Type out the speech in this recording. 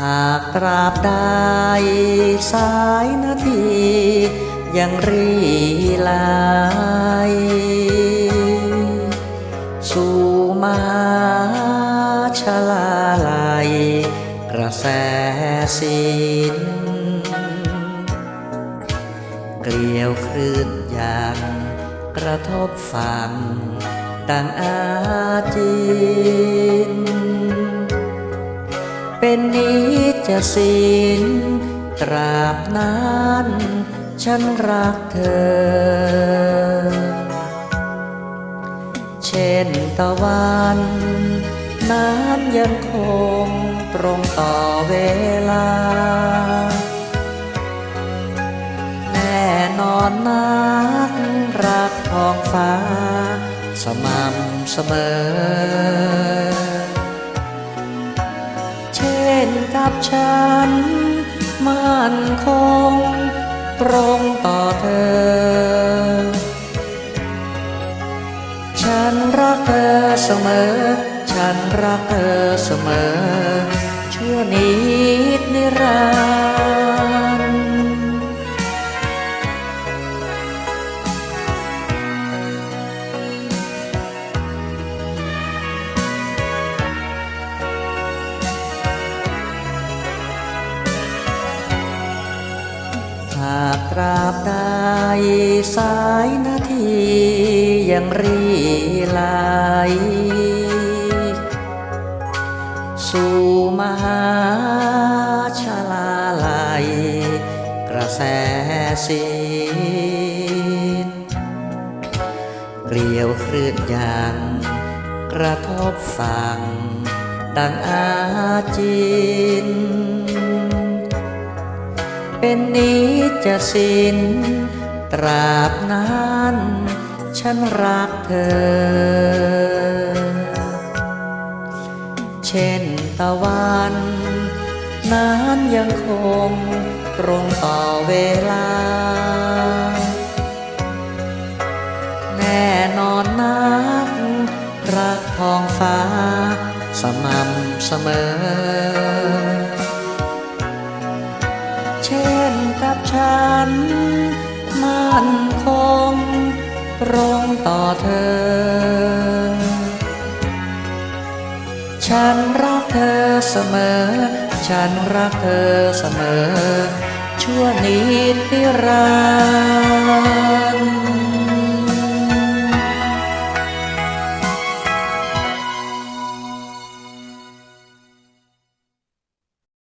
หากตราบใดสายนาทียังรีลายสู่มาชะลาลายกระแสสินเกลียวคลื่นยางกระทบฝั่งต่างอาจิน เป็นนิจสินตราบนั้นฉันรักเธอ เช่นตะวันนั้นยังคงตรงต่อเวลา แน่นอนนักรักทองฟ้า สม่ำเสมอ ฉัน มั่นคงตรงต่อเธอ ฉันรักเธอเสมอ ฉันรักเธอเสมอ ชั่วนิดนิรัน ตราบใดสายนาทียังรีไหลสู่มหาชาลาลัยกระแสสินเกลียวคลื่นยางกระทบฝั่งดังอาจิน เป็นนิจสินตราบนั้นฉันรักเธอ เช่นตะวันนั้นยังคงตรงต่อเวลา แน่นอนนักรักทองฟ้าสม่ำเสมอ กับฉัน มั่นคงตรงต่อเธอ ฉันรักเธอเสมอ ฉันรักเธอเสมอ ชั่วนิดนิรันดร์